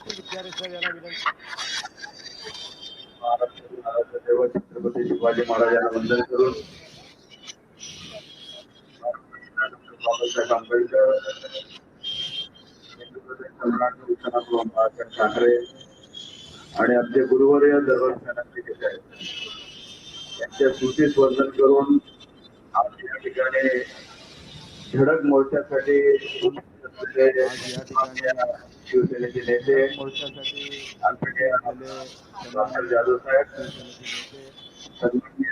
विद्यार्थी यांना विनंती छत्रपती शिवाजी महाराज यांना वंदन करून आंबेडकर विश्वनाथ ठाकरे आणि आमचे गुरुवर्य या सेनापती घेत आहेत यांच्या स्मृतीस वंदन करून आमच्या या ठिकाणी झडक मोर्चासाठी शिवसेनेचे नेते मोर्चासाठी जाधव साहेब शिवसेनेचे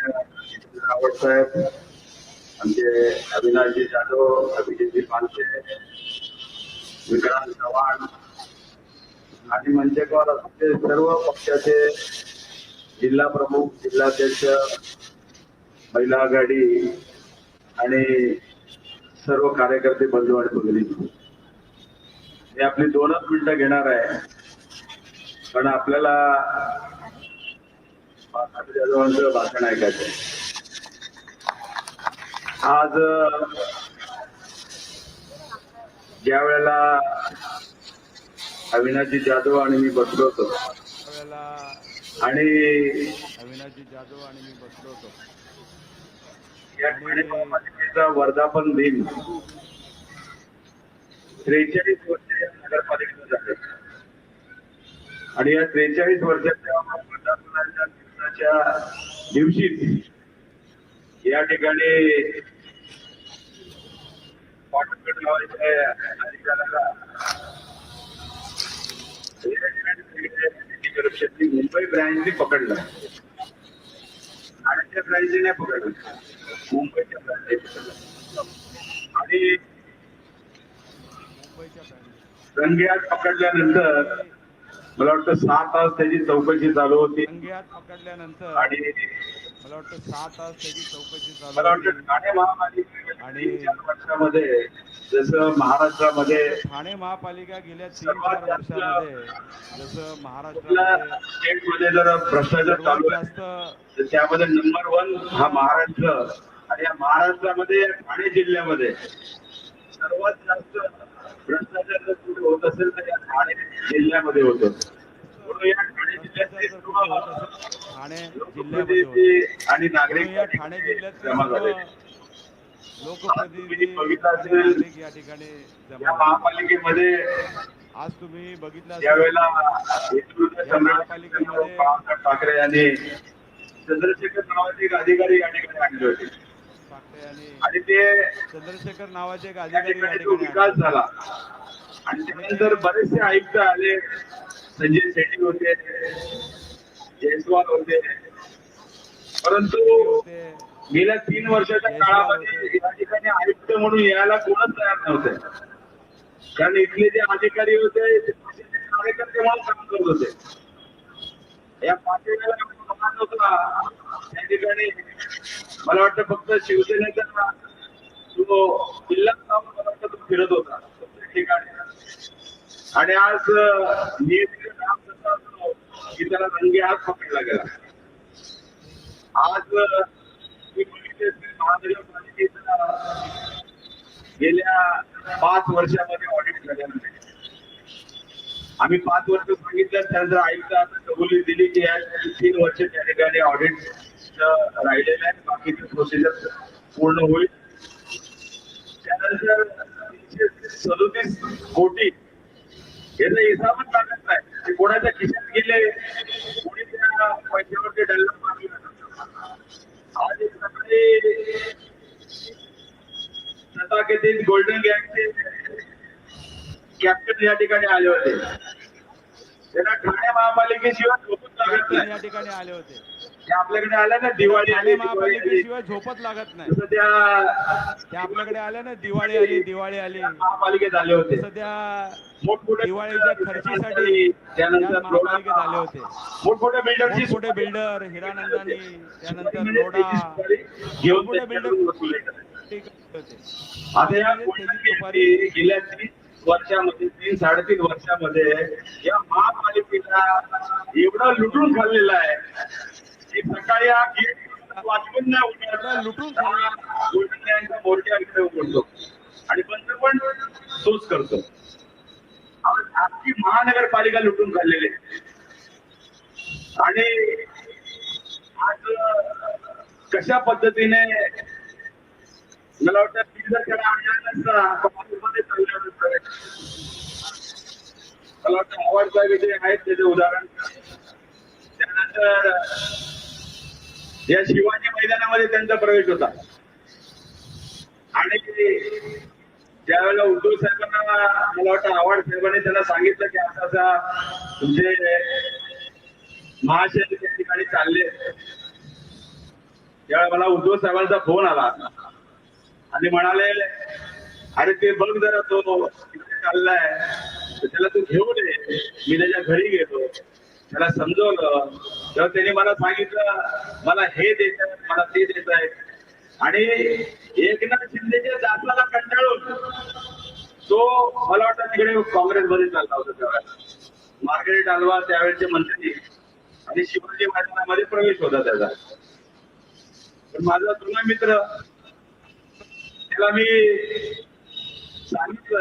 रावत साहेब आमचे अविनाशजी जाधव अभिजितजी पानसे विक्रांत चव्हाण आणि मंचकावर असलेले सर्व पक्षाचे जिल्हा प्रमुख जिल्हाध्यक्ष महिला आघाडी आणि सर्व कार्यकर्ते बंधू आणि भगिनी. मी आपली दोनच मिनिटं घेणार आहे पण आपल्याला बाळासाहेब भाषण ऐकायचं. आज ज्या वेळेला अविनाशजी जाधव आणि मी बसलो होतो आणि अविनाशजी जाधव आणि मी बसलो होतो या वर्धापन दिन त्रेचाळीस वर्ष आणि या त्रेचाळीस वर्षाच्या वर्धापनाच्या दिवसाच्या दिवशी या ठिकाणी पाटणपेठ गावाच्या अधिकाऱ्याला करप्शनची मुंबई ब्रँचने पकडलं. ठाण्याच्या ब्रँचने नाही पकडलं. मुंबईच्या ब्रँचने पकडलं. आणि मुंबईच्या बँड रंगेहात पकडल्यानंतर मला वाटतं सहा तास त्याची चौकशी चालू होती. पकडल्यानंतर आणि मला वाटतं सहा तास त्याची चौकशी मला चालू वाटतं होती. ठाणे महापालिकेच्या आणि- चार वर्षामध्ये जसं महाराष्ट्रामध्ये ठाणे महापालिका गेल्या तीन चार वर्षामध्ये जसं स्टेटमध्ये जर भ्रष्टाचार चालू आहे. त्यामध्ये नंबर वन हा महाराष्ट्र. आणि या महाराष्ट्रामध्ये ठाणे जिल्ह्यामध्ये सर्वात जास्त भ्रष्टाचार जर कुठे होत असेल तर या ठाणे जिल्ह्यामध्ये होतो या ठाणे जिल्ह्यातले आणि नागरिक जमा झाले लोकप्रतिनिधी बघितलं असेल, या ठिकाणी या. महापालिकेमध्ये आज तुम्ही बघितलं ठाकरे यांनी चंद्रशेखर नावाचे अधिकारी या ठिकाणी आणले होते. आणि ते चंद्रशेखर नावाचे एक अधिकारी तो विकास. झाला. आणि त्यानंतर बरेचसे आयुक्त आले. संजय शेट्टी होते जयस्वाल होते. परंतु गेल्या तीन वर्षाच्या काळामध्ये या ठिकाणी आयुक्त म्हणून यायला कोणच तयार नव्हते. कारण इथले जे अधिकारी होते ते कार्यकर्ते म्हणून काम करत होते. या होता. त्या ठिकाणी मला वाटतं फक्त शिवसेनेचा तो जिल्हा काम मला वाटतं तो फिरत होता ठिकाणी. आणि आज अं, की त्याला रंगे हात पकडला गेला. आज अं, गेल्या पाच वर्षामध्ये ऑडिट झाल्यानंतर आम्ही पाच वर्ष सांगितलं त्यानंतर आयुक्त आता कबुली दिली की या तीन वर्ष त्या ठिकाणी ऑडिट राहिलेलं आहे बाकीची प्रोसिजर पूर्ण होईल. त्यानंतर सदोतीस कोटी याचा हिसाबच लागत नाही. ते कोणाच्या खिशात गेले? कोणी त्या पैशावरती डल्ला मारला? आज सकाळी तथाकथित गोल्डन गँगचे कॅप्टन या ठिकाणी आले होते. त्यांना ठाणे महापालिकेशिवाय झोपून लागत कॅप्टन या नाही. ठिकाणी आले होते. ते आपल्याकडे आल्या ना दिवाळी आली महापालिकेशिवाय झोपत लागत नाही. तसं त्या आपल्याकडे आले ना दिवाळी आली दिवाळी आली. महापालिकेत आले होते. सध्या मोठमोठे दिवाळीच्या खर्चीसाठी त्यानंतर महापालिकेत आले होते. मोठमोठ्या बिल्डरची मोठमोठे बिल्डर हिरानंदानी त्यानंतर रोडा. घेऊन मोठे होते. आता या दुपारी गँगने गेल्या तीन वर्षामध्ये तीन साडेतीन वर्षामध्ये या महापालिकेला एवढं लुटून खाल्लेलं आहे. सकाळी हा गेट वाचून नाही उठणार लुटून गोल्डन गँगचा मोर्चा इकडे उघडतो. आणि बंद पण तोच करतो. आखी महानगरपालिका लुटून काढलेली आहे. आणि आज कशा पद्धतीने मला वाटतं मी जर त्याला आणला नसता मला वाटतं आवडता विषय आहेत त्याचे उदाहरण. त्यानंतर या शिवाजी मैदानामध्ये त्यांचा प्रवेश होता. आणि त्यावेळेला उद्धव साहेबांना मला वाटतं आव्हाड साहेबांनी त्यांना सांगितलं की असं असा तुमचे महाशय त्या ठिकाणी चालले. त्यावेळेला मला उद्धव साहेबांचा फोन आला. आणि म्हणाले अरे ते बघ जरा तो तिकडे चाललाय तर त्याला तू घेऊन ये. मी त्याच्या घरी गेलो. त्याला समजवलं. तेव्हा त्यांनी मला सांगितलं मला हे देत आहेत मला ते देत आहेत. आणि एकनाथ शिंदेच्या जातला कंटाळून तो मला वाटतं तिकडे काँग्रेसमध्ये चालला होता त्यावेळेला मार्गरेट अल्वा त्यावेळेचे मंत्री. आणि शिवाजी मैदानामध्ये प्रवेश होता त्याचा. पण माझा जुना मित्र त्याला मी सांगितलं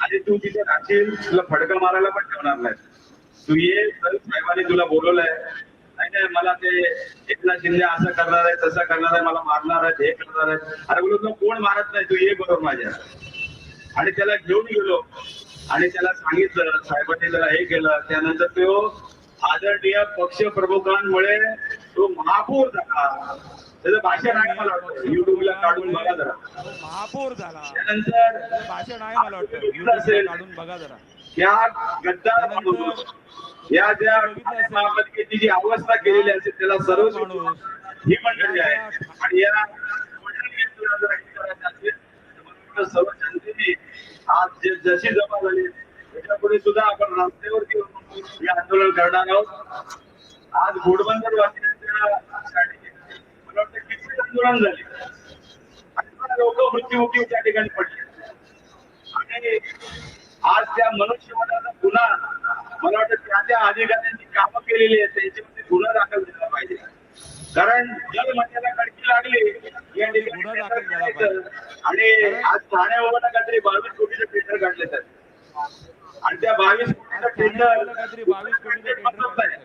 आणि तू तिथे राहशील तुला फडका मारायला पण ठेवणार नाही. तू ये साहेबांनी तुला बोलवलंय. नाही नाही मला ते एकनाथ शिंदे असं करणार आहे तसं करणार आहे मला मारणार आहे हे करणार आहे अरे बोलू तुला कोण मारत नाही तू ये बरोबर माझ्या. आणि त्याला घेऊन गेलो. आणि त्याला सांगितलं साहेबांनी त्याला हे केलं. त्यानंतर तो आदरणीय पक्ष प्रमुखांमुळे तो महापौर झाला. त्याचं भाषण आहे मला वाटतं. युट्यूबला काढून बघा जरा. तो महापौर झाला. त्यानंतर भाषण आहे मला वाटतं. काढून बघा जरा. या गद्दार माणूस या ज्या महापालिकेची जी अवस्था केलेली असेल त्याला सर्व ही मंडळी आहे. आणि या सर्व जनतेने आज जशी जमा झाली त्याच्या पुढे सुद्धा आपण रस्त्यावरती हे आंदोलन करणार आहोत. आज घोडबंदर वाचण्यासाठी मला वाटतं किती आंदोलन झाले. आणि लोक मृत्युमुखी त्या ठिकाणी पडले. आणि आज त्या मनुष्यवधाचा गुन्हा मला वाटतं त्या त्या अधिकाऱ्यांनी कामं केलेली आहेत त्यांच्यामध्ये गुन्हा दाखल झाला पाहिजे कारण जर महिन्याला कडकी लागली या ठिकाणी. आणि आज ठाणे वगैरे काहीतरी बावीस कोटीचं टेंडर काढले तर आणि त्या बावीस कोटीचं ठाण्यावाल्याला काहीतरी 22 कोटीचं टेंडर काढलंय. नाही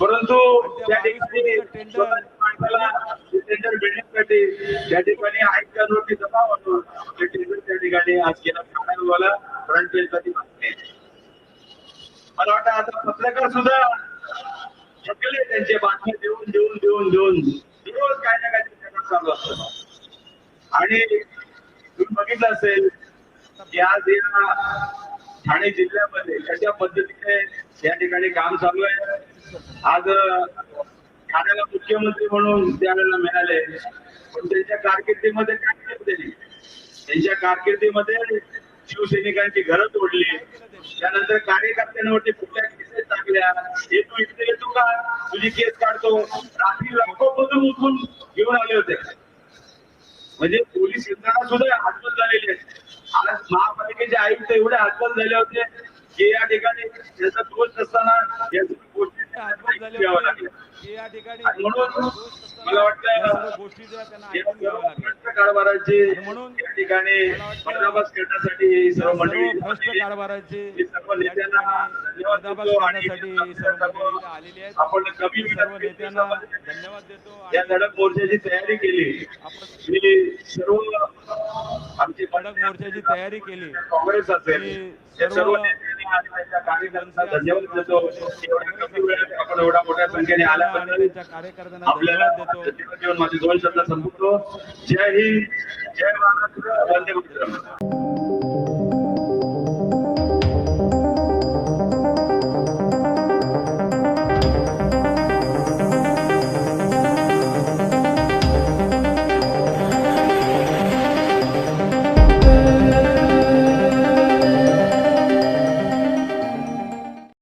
परंतु त्या त्या 22 ठिकाणी कोटीचं माणसाला टेंडर मिळण्यासाठी त्या ठिकाणी आयकर नोटीस जमा होतो ते टेंडर त्या ठिकाणी आज केला. ठाण्यावाला फ्रंट पेजसाठी बातमी आहे. मला वाटतं आता पत्रकार सुद्धा थकले त्यांचे बातम्या देऊन देऊन देऊन देऊन. रोज काय ना काहीतरी प्रकरण चालू असतं. आणि तुम्ही बघितलं असेल की आज या ठाणे जिल्ह्यामध्ये कशा पद्धतीने या ठिकाणी काम चालू आहे. आज ठाण्याला मुख्यमंत्री म्हणून त्यावेळेला मिळाले. पण त्यांच्या कारकिर्दीमध्ये काय केलं त्यांनी त्यांच्या कारकिर्दीमध्ये शिवसैनिकांची घरं तोडली. त्यानंतर कार्यकर्त्यांवरती कुठल्या केसेस टाकल्या? हे तू इकडे येतो का? तुझी केस काढतो. रात्री लाखो मधून उठून घेऊन आले होते. म्हणजे पोलीस यंत्रणा सुद्धा हातबल झालेली आहे. आज महापालिकेचे आयुक्त एवढे हातबल झाले होते. या ठिकाणी त्याचा दोष नसताना या गोष्टी घ्यावं लागलं. ठिकाणी म्हणून मला वाटतं कारभाराची म्हणून या ठिकाणी करण्यासाठी सर्व मंडळी. कारभाराचे सर्व नेत्यांना धन्यवाद आलेली आहेत. आपण कमी सर्व नेत्यांना धन्यवाद देतो या धडक मोर्चाची तयारी केली. मी सर्व आमची कडक मोर्चाची तयारी केली. काँग्रेस असेल सर्व देतो आपण एवढ्या मोठ्या संख्येने आल्याबद्दल कार्यकर्त्यांना आपल्याला दोन शब्द जय हिंद जय महाराष्ट्र वंदे मातरम